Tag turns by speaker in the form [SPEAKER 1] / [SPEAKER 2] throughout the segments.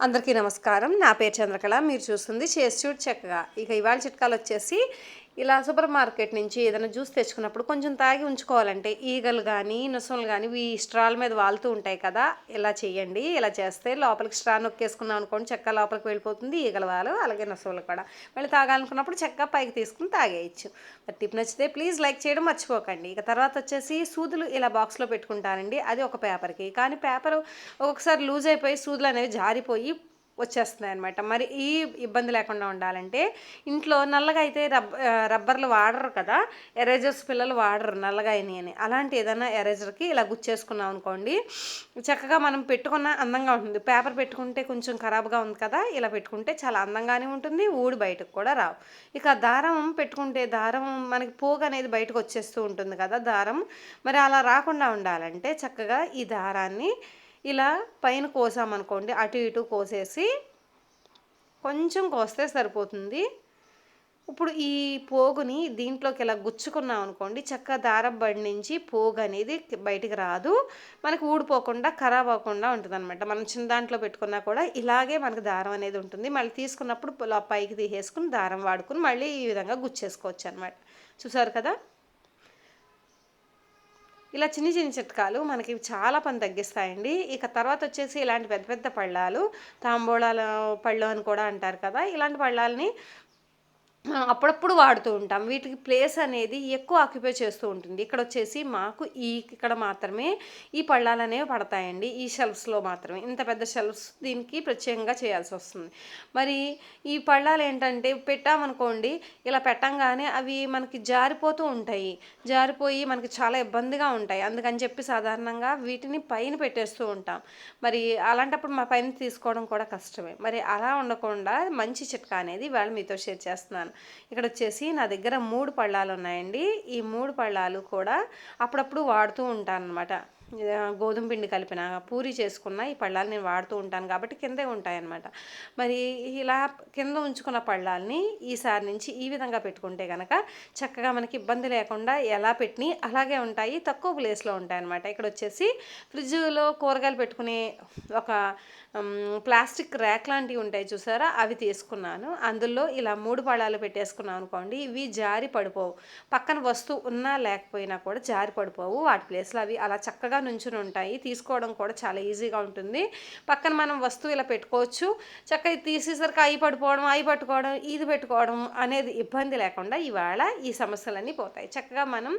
[SPEAKER 1] అందరికీ నమస్కారం. నా పేరు చంద్రకళ. మీరు చూస్తుంది చేసి చూడు చక్కగా. ఇక ఇవాళ చిట్కాలు వచ్చేసి ఇలా సూపర్ మార్కెట్ నుంచి ఏదైనా జ్యూస్ తెచ్చుకున్నప్పుడు కొంచెం తాగి ఉంచుకోవాలంటే ఈగలు కానీ నొసలు కానీ ఈ స్ట్రాల మీద వాలుతూ ఉంటాయి కదా ఇలా చేయండి ఇలా చేస్తే లోపలికి స్ట్రా నొక్కేసుకున్నాం అనుకోండి చెక్క లోపలికి వెళ్ళిపోతుంది ఈగల వాళ్ళు అలాగే నొసలు కూడా. మళ్ళీ తాగాలనుకున్నప్పుడు చెక్క పైకి తీసుకుని తాగేయచ్చు. మరి టిప్ నచ్చితే ప్లీజ్ లైక్ చేయడం మర్చిపోకండి. ఇక తర్వాత వచ్చేసి సూదులు ఇలా బాక్స్లో పెట్టుకుంటానండి. అది ఒక పేపర్కి. కానీ పేపర్ ఒక్కొక్కసారి లూజ్ అయిపోయి సూదులు అనేవి జారిపోయి వచ్చేస్తున్నాయి అనమాట మరి ఈ ఇబ్బంది లేకుండా ఉండాలంటే ఇంట్లో నల్లగా అయితే రబ్ రబ్బర్లు వాడరు కదా ఎరేజర్స్ పిల్లలు వాడరు నల్లగా అయినాయి అని. అలాంటి ఏదైనా ఎరేజర్కి ఇలా గుచ్చేసుకున్నాం అనుకోండి చక్కగా మనం పెట్టుకున్న అందంగా ఉంటుంది. పేపర్ పెట్టుకుంటే కొంచెం ఖరాబ్గా ఉంది కదా ఇలా పెట్టుకుంటే చాలా అందంగానే ఉంటుంది ఊడి బయటకు కూడా రావు. ఇక దారం పెట్టుకుంటే దారం మనకి పోగు అనేది బయటకు వచ్చేస్తూ ఉంటుంది కదా దారం. మరి అలా రాకుండా ఉండాలంటే చక్కగా ఈ దారాన్ని ఇలా పైన కోసామనుకోండి అటు ఇటు కోసేసి కొంచెం కోస్తే సరిపోతుంది. ఇప్పుడు ఈ పోగుని దీంట్లోకి ఇలా గుచ్చుకున్నాం అనుకోండి చక్కగా దారబడి నుంచి పోగు అనేది బయటికి రాదు. మనకి ఊడిపోకుండా ఖరాబ్ అవ్వకుండా ఉంటుంది అనమాట మనం చిన్న దాంట్లో పెట్టుకున్నా కూడా ఇలాగే మనకు దారం అనేది ఉంటుంది. మళ్ళీ తీసుకున్నప్పుడు పైకి తీసేసుకుని దారం వాడుకుని మళ్ళీ ఈ విధంగా గుచ్చేసుకోవచ్చు అనమాట చూసారు కదా? ఇలా చిన్ని చిన్న చిట్కాలు మనకి చాలా పని తగ్గిస్తాయండి. ఇక తర్వాత వచ్చేసి ఇలాంటి పెద్ద పెద్ద పళ్ళాలు తాంబూలాల పళ్ళు అని కూడా అంటారు కదా. ఇలాంటి పళ్ళాలని అప్పుడప్పుడు వాడుతూ ఉంటాం. వీటికి ప్లేస్ అనేది ఎక్కువ ఆక్యుపై చేస్తూ ఉంటుంది. ఇక్కడ వచ్చేసి మాకు ఈ ఇక్కడ మాత్రమే ఈ పళ్ళాలు అనేవి పడతాయండి. ఈ షెల్ఫ్స్లో మాత్రమే. ఇంత పెద్ద షెల్ఫ్స్ దీనికి ప్రత్యేకంగా చేయాల్సి వస్తుంది. మరి ఈ పళ్ళాలు ఏంటంటే పెట్టామనుకోండి ఇలా పెట్టంగానే అవి మనకి జారిపోతూ ఉంటాయి. జారిపోయి మనకి చాలా ఇబ్బందిగా ఉంటాయి. అందుకని చెప్పి సాధారణంగా వీటిని పైన పెట్టేస్తూ ఉంటాం. మరి అలాంటప్పుడు మా పైన తీసుకోవడం కూడా కష్టమే. మరి అలా ఉండకుండా మంచి చిట్కా అనేది వాళ్ళు మీతో షేర్ చేస్తున్నాను. ఇక్కడ వచ్చేసి నా దగ్గర మూడు పళ్ళాలు ఉన్నాయండి ఈ మూడు పళ్ళాలు కూడా అప్పుడప్పుడు వాడుతూ ఉంటాను అనమాట గోధుమ పిండి కలిపిన పూరి చేసుకున్న ఈ పళ్ళాలు నేను వాడుతూ ఉంటాను కాబట్టి కిందే ఉంటాయన్నమాట. మరి ఇలా కింద ఉంచుకున్న పళ్ళాలని ఈసారి నుంచి ఈ విధంగా పెట్టుకుంటే కనుక చక్కగా మనకి ఇబ్బంది లేకుండా ఎలా పెట్టిని అలాగే ఉంటాయి తక్కువ ప్లేస్లో ఉంటాయి అనమాట ఇక్కడ వచ్చేసి ఫ్రిడ్జ్లో కూరగాయలు పెట్టుకునే ఒక ప్లాస్టిక్ ర్యాక్ లాంటివి ఉంటాయి చూసారా? అవి తీసుకున్నాను. అందులో ఇలా మూడు పడాలు పెట్టేసుకున్నాను అనుకోండి. ఇవి జారి పడిపోవు. పక్కన వస్తువు ఉన్నా లేకపోయినా కూడా జారి పడిపోవు. వాటి ప్లేస్లో అవి అలా చక్కగా నుంచుని ఉంటాయి. తీసుకోవడం కూడా చాలా ఈజీగా ఉంటుంది. పక్కన మనం వస్తువు ఇలా పెట్టుకోవచ్చు. చక్కగా తీసేసరికి అవి పడిపోవడం అవి పట్టుకోవడం ఇది పెట్టుకోవడం అనేది ఇబ్బంది లేకుండా ఇవాళ ఈ సమస్యలన్నీ పోతాయి. చక్కగా మనం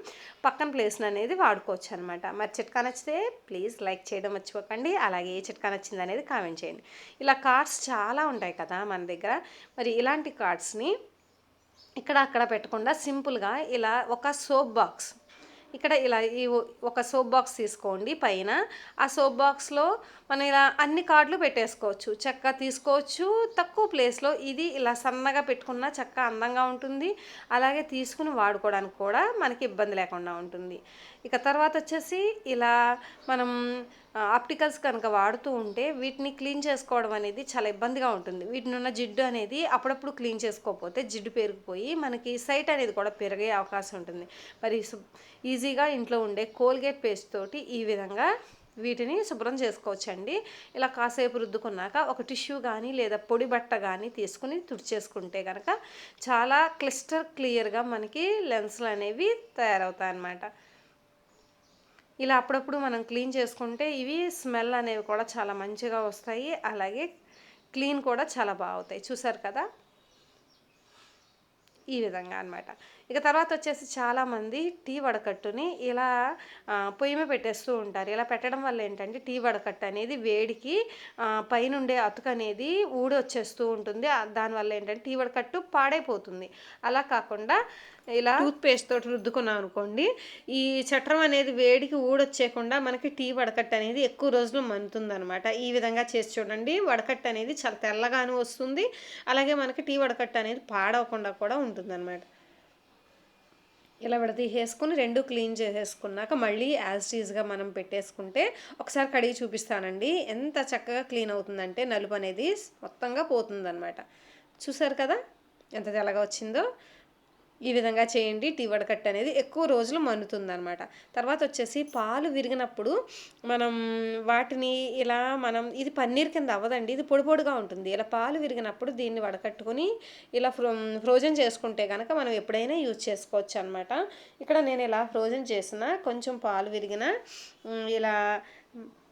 [SPEAKER 1] పక్కన ప్లేస్ని అనేది వాడుకోవచ్చు అనమాట మరి చిట్కా నచ్చితే ప్లీజ్ లైక్ చేయడం మర్చిపోకండి. అలాగే ఏ చిట్కా నచ్చింది అనేది కామెంట్ చేయండి. ఇలా కార్డ్స్ చాలా ఉంటాయి కదా మన దగ్గర. మరి ఇలాంటి కార్డ్స్ని ఇక్కడ అక్కడ పెట్టకుండా సింపుల్గా ఇలా ఒక సోప్ బాక్స్. ఇక్కడ ఇలా ఈ ఒక సోప్ బాక్స్ తీసుకోండి పైన. ఆ సోప్ బాక్స్లో మనం ఇలా అన్ని కార్డులు పెట్టేసుకోవచ్చు. చక్కగా తీసుకోవచ్చు. తక్కువ ప్లేస్లో ఇది ఇలా సన్నగా పెట్టుకున్న చెక్క అందంగా ఉంటుంది. అలాగే తీసుకుని వాడుకోవడానికి కూడా మనకి ఇబ్బంది లేకుండా ఉంటుంది. ఇక తర్వాత వచ్చేసి ఇలా మనం ఆప్టికల్స్ కనుక వాడుతూ ఉంటే వీటిని క్లీన్ చేసుకోవడం అనేది చాలా ఇబ్బందిగా ఉంటుంది. వీటిని ఉన్న జిడ్డు అనేది అప్పుడప్పుడు క్లీన్ చేసుకోకపోతే జిడ్డు పెరిగిపోయి మనకి సైట్ అనేది కూడా పెరిగే అవకాశం ఉంటుంది. మరి ఈజీగా ఇంట్లో ఉండే కోల్గేట్ పేస్ట్ తోటి ఈ విధంగా వీటిని శుభ్రం చేసుకోవచ్చండి. ఇలా కాసేపు రుద్దుకున్నాక ఒక టిష్యూ కానీ లేదా పొడి బట్ట కానీ తీసుకుని తుడిచేసుకుంటే కనుక చాలా క్లిస్టర్ క్లియర్గా మనకి లెన్స్లు అనేవి తయారవుతాయి అన్నమాట ఇలా అప్పుడప్పుడు మనం క్లీన్ చేసుకుంటే ఇవి స్మెల్ అనేవి కూడా చాలా మంచిగా వస్తాయి. అలాగే క్లీన్ కూడా చాలా బాగుతాయి. చూసారు కదా? ఈ విధంగా అన్నమాట. ఇక తర్వాత వచ్చేసి చాలామంది టీ వడకట్టుని ఇలా పొయ్యిమే పొయ్యి మీద పెట్టేస్తూ ఉంటారు. ఇలా పెట్టడం వల్ల ఏంటంటే టీ వడకట్టు అనేది వేడికి పైనుండే అతుకు అనేది ఊడి వచ్చేస్తూ ఉంటుంది దానివల్ల ఏంటంటే టీ వడకట్టు పాడైపోతుంది. అలా కాకుండా ఇలా టూత్ పేస్ట్ తోటి రుద్దుకున్నాం అనుకోండి ఈ చట్రం అనేది వేడికి ఊడొచ్చేయకుండా మనకి టీ వడకట్టు అనేది ఎక్కువ రోజులు మనుతుంది అనమాట ఈ విధంగా చేసి చూడండి వడకట్టు అనేది చాలా తెల్లగాను వస్తుంది. అలాగే మనకి టీ వడకట్టు అనేది పాడవకుండా కూడా ఉంటుంది అనమాట ఇలా విడతీసేసుకుని రెండు క్లీన్ చేసేసుకున్నాక మళ్ళీ యాజ్ టీజ్గా మనం పెట్టేసుకుంటే ఒకసారి కడిగి చూపిస్తానండి. ఎంత చక్కగా క్లీన్ అవుతుందంటే నలుపు అనేది మొత్తంగా పోతుందన్నమాట. చూసారు కదా? ఎంత తెల్లగా వచ్చిందో? ఈ విధంగా చేయండి. టీ వడకట్టు అనేది ఎక్కువ రోజులు మన్నుతుంది అనమాట తర్వాత వచ్చేసి పాలు విరిగినప్పుడు మనం వాటిని ఇలా మనం ఇది పన్నీర్ కింద అవ్వదండి. ఇది పొడి పొడిగా ఉంటుంది. ఇలా పాలు విరిగినప్పుడు దీన్ని వడకట్టుకొని ఇలా ఫ్రో ఫ్రోజన్ చేసుకుంటే కనుక మనం ఎప్పుడైనా యూజ్ చేసుకోవచ్చు అనమాట ఇక్కడ నేను ఇలా ఫ్రోజన్ చేసిన కొంచెం పాలు విరిగిన ఇలా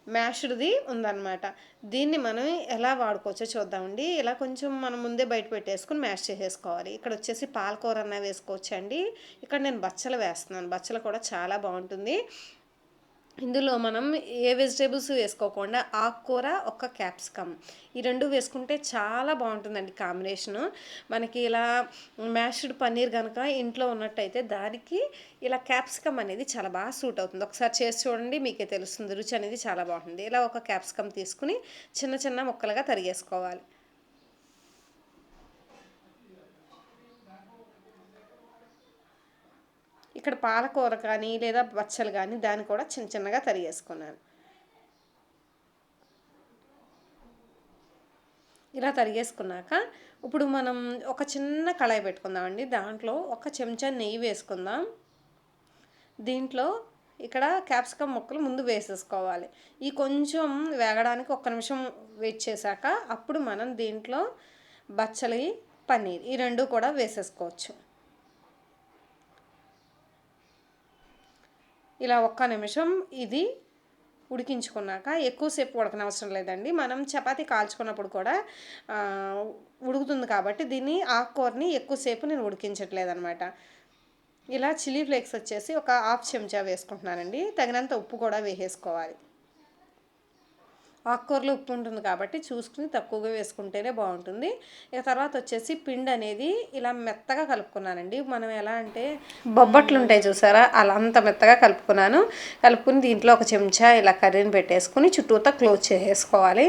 [SPEAKER 1] మ్యాష్డ్ది ఉందన్నమాట. దీన్ని మనం ఎలా వాడుకోవచ్చో చూద్దామండి. ఇలా కొంచెం మనం ముందే బయట పెట్టేసుకుని మ్యాష్ చేసేసుకోవాలి. ఇక్కడ వచ్చేసి పాలకూర అన్న వేసుకోవచ్చండి. ఇక్కడ నేను బచ్చలు వేస్తున్నాను. బచ్చలు కూడా చాలా బాగుంటుంది. ఇందులో మనం ఏ వెజిటేబుల్స్ వేసుకోకుండా ఆకుకూర ఒక క్యాప్సికమ్. ఈ రెండు వేసుకుంటే చాలా బాగుంటుందండి కాంబినేషను. మనకి ఇలా మ్యాష్డ్ పన్నీర్ కనుక ఇంట్లో ఉన్నట్టయితే దానికి ఇలా క్యాప్సికమ్ అనేది చాలా బాగా సూట్ అవుతుంది. ఒకసారి చేసి చూడండి మీకే తెలుస్తుంది. రుచి అనేది చాలా బాగుంటుంది. ఇలా ఒక క్యాప్సికమ్ తీసుకుని చిన్న చిన్న ముక్కలుగా తరిగేసుకోవాలి. ఇక్కడ పాలకూర కానీ లేదా బచ్చలు కానీ దాన్ని కూడా చిన్న చిన్నగా తరిగేసుకున్నాను. ఇలా తరిగేసుకున్నాక ఇప్పుడు మనం ఒక చిన్న కళాయి పెట్టుకుందామండి. దాంట్లో ఒక చెంచా నెయ్యి వేసుకుందాం. దీంట్లో ఇక్కడ క్యాప్సికమ్ ముక్కలు ముందు వేసేసుకోవాలి. ఈ కొంచెం వేగడానికి ఒక్క నిమిషం వెయిట్ చేశాక అప్పుడు మనం దీంట్లో బచ్చలి పన్నీర్ ఈ రెండు కూడా వేసేసుకోవచ్చు. ఇలా ఒక్క నిమిషం ఇది ఉడికించుకున్నాక ఎక్కువసేపు ఉడకనవసరం లేదండి. మనం చపాతీ కాల్చుకున్నప్పుడు కూడా ఉడుకుతుంది కాబట్టి దీన్ని ఆకుకూరని ఎక్కువసేపు నేను ఉడికించట్లేదు అనమాట ఇలా చిల్లీ ఫ్లేక్స్ వచ్చేసి ఒక హాఫ్ చెంచా వేసుకుంటున్నానండి. తగినంత ఉప్పు కూడా వేసేసుకోవాలి. ఆకుకూరలో ఉప్పు ఉంటుంది కాబట్టి చూసుకుని తక్కువగా వేసుకుంటేనే బాగుంటుంది. ఇక తర్వాత వచ్చేసి పిండి అనేది ఇలా మెత్తగా కలుపుకున్నానండి. మనం ఎలా అంటే బొబ్బట్లు ఉంటాయి చూసారా? అలా అంత మెత్తగా కలుపుకున్నాను. కలుపుకుని దీంట్లో ఒక చెంచా ఇలా కర్రీని పెట్టేసుకుని చుట్టూతా క్లోజ్ చేసేసుకోవాలి.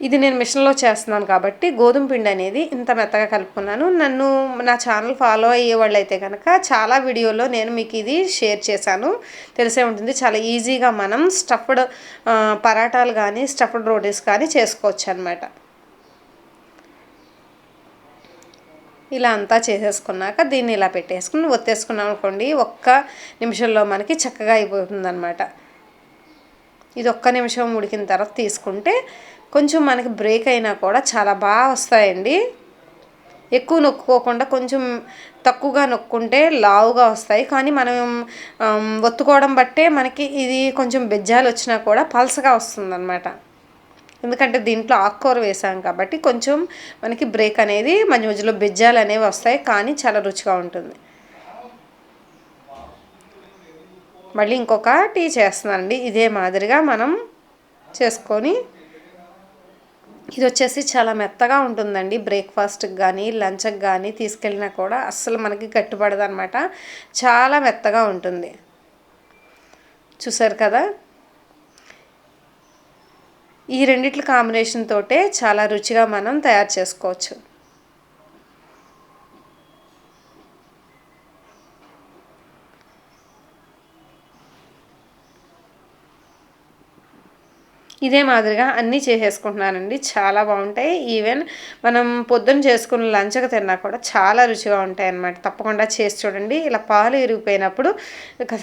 [SPEAKER 1] ఇది నేను మిషన్లో చేస్తున్నాను కాబట్టి గోధుమ పిండి అనేది ఇంత మెత్తగా కలుపుకున్నాను. నన్ను నా ఛానల్ ఫాలో అయ్యే వాళ్ళు అయితే కనుక చాలా వీడియోలో నేను మీకు ఇది షేర్ చేశాను. తెలిసే ఉంటుంది చాలా ఈజీగా మనం స్టఫ్డ్ పరాటాలు కానీ స్టఫ్డ్ రోటీస్ కానీ చేసుకోవచ్చు అనమాట ఇలా అంతా చేసేసుకున్నాక దీన్ని ఇలా పెట్టేసుకుని ఒత్తేసుకున్నాం అనుకోండి ఒక్క నిమిషంలో మనకి చక్కగా అయిపోతుంది అనమాట ఇది ఒక్క నిమిషం ఉడికిన తర్వాత తీసుకుంటే కొంచెం మనకి బ్రేక్ అయినా కూడా చాలా బాగా వస్తాయండి. ఎక్కువ నొక్కుకోకుండా కొంచెం తక్కువగా నొక్కుంటే లావుగా వస్తాయి. కానీ మనం ఒత్తుకోవడం బట్టే మనకి ఇది కొంచెం బెజ్జాలు వచ్చినా కూడా పలసగా వస్తుందన్నమాట. ఎందుకంటే దీంట్లో ఆకుకూర వేసాం కాబట్టి కొంచెం మనకి బ్రేక్ అనేది మధ్య మధ్యలో బెజ్జాలు అనేవి వస్తాయి. కానీ చాలా రుచిగా ఉంటుంది. మళ్ళీ ఇంకొక టీ చేస్తున్నానండి. ఇదే మాదిరిగా మనం చేసుకొని ఇది వచ్చేసి చాలా మెత్తగా ఉంటుందండి. బ్రేక్ఫాస్ట్కి కానీ లంచ్కి కానీ తీసుకెళ్ళినా కూడా అస్సలు మనకి కట్టుబడదు అనమాట చాలా మెత్తగా ఉంటుంది. చూసారు కదా? ఈ రెండిట్ల కాంబినేషన్ తోటే చాలా రుచిగా మనం తయారు చేసుకోవచ్చు. ఇదే మాదిరిగా అన్నీ చేసేసుకుంటున్నానండి. చాలా బాగుంటాయి. ఈవెన్ మనం పొద్దున్న చేసుకున్న లంచ్కి తిన్నా కూడా చాలా రుచిగా ఉంటాయి అన్నమాట. తప్పకుండా చేసి చూడండి. ఇలా పాలు ఇరిగిపోయినప్పుడు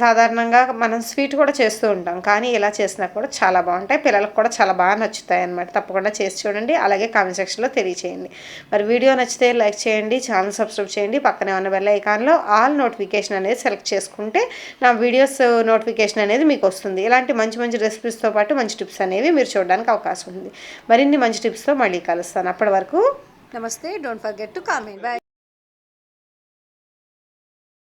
[SPEAKER 1] సాధారణంగా మనం స్వీట్ కూడా చేస్తూ ఉంటాం. కానీ ఇలా చేసినా కూడా చాలా బాగుంటాయి. పిల్లలకు కూడా చాలా బాగా నచ్చుతాయి అన్నమాట. తప్పకుండా చేసి చూడండి. అలాగే కామెంట్ సెక్షన్లో తెలియచేయండి. మరి వీడియో నచ్చితే లైక్ చేయండి. ఛానల్ సబ్స్క్రైబ్ చేయండి. పక్కనే ఉన్న బెల్ ఐకాన్లో ఆల్ నోటిఫికేషన్ అనేది సెలెక్ట్ చేసుకుంటే నా వీడియోస్ నోటిఫికేషన్ అనేది మీకు వస్తుంది. ఇలాంటి మంచి మంచి రెసిపీస్తో పాటు మంచి టిప్స్ అనేవి అనేవి మీరు చూడడానికి అవకాశం ఉంది. మరిన్ని మంచి టిప్స్తో మళ్ళీ కలుస్తాను. అప్పటి వరకు నమస్తే. Don't forget to comment bye